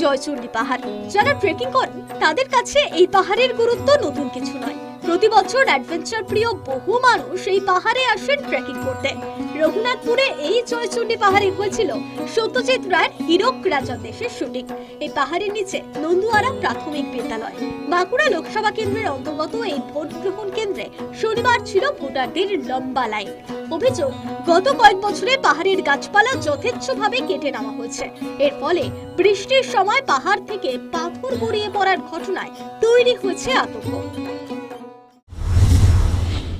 জয়চণ্ডী পাহাড়। যারা ট্রেকিং করেন তাদের কাছে এই পাহাড়ের গুরুত্ব নতুন কিছু নয়। প্রতি বছর অ্যাডভেঞ্চার প্রিয় বহু মানুষ এই পাহাড়ে আসেন ট্রেকিং করতে। রঘুনাথপুরে এই জয়চণ্ডী পাহাড়ে হয়েছিল সত্যজিৎ রায়ের হীরক রাজা দেশের শুটিং এই পাহাড়ের নিচে নন্দুয়ারা প্রাথমিক বিদ্যালয়। বাঁকুড়া লোকসভা কেন্দ্রের অন্তর্গত এই ভোট গ্রহণ কেন্দ্রে শনিবার ছিল ভোটারদের লম্বা লাইন। অভিযোগ, গত কয়েক বছরে পাহাড়ের গাছপালা যথেচ্ছভাবে কেটে নেওয়া হয়েছে। এর ফলে বৃষ্টির সময় পাহাড় থেকে পাথর গড়িয়ে পড়ার ঘটনায় তৈরি হয়েছে আতঙ্ক।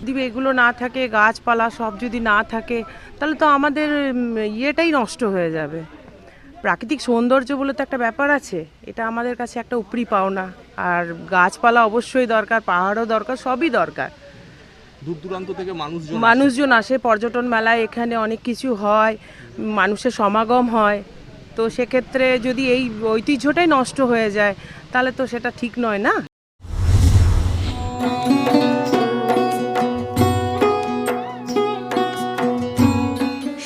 যদি এগুলো না থাকে গাছপালা সব যদি না থাকে তাহলে তো আমাদের ইয়েটাই নষ্ট হয়ে যাবে। প্রাকৃতিক সৌন্দর্য বলে তো একটা ব্যাপার আছে। এটা আমাদের কাছে একটা উপরি পাওনা। আর গাছপালা অবশ্যই দরকার পাহাড়ও দরকার সবই দরকার। দূর দূরান্ত থেকে মানুষজন মানুষজন আসে পর্যটন মেলায় এখানে অনেক কিছু হয় মানুষের সমাগম হয়। তো সেক্ষেত্রে যদি এই ঐতিহ্যটাই নষ্ট হয়ে যায়, তাহলে তো সেটা ঠিক নয় না?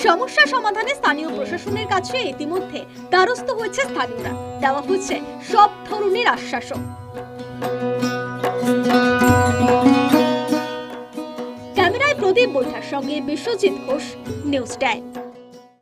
সমস্যা সমাধানে স্থানীয় প্রশাসনের কাছে ইতিমধ্যে দ্বারস্থ হয়েছে স্থানীয়রা। দেওয়া হচ্ছে সব ধরনের আশ্বাসও। ক্যামেরায় প্রদীপ বৈঠার সঙ্গে বিশ্বজিৎ ঘোষ, নিউজ টাইম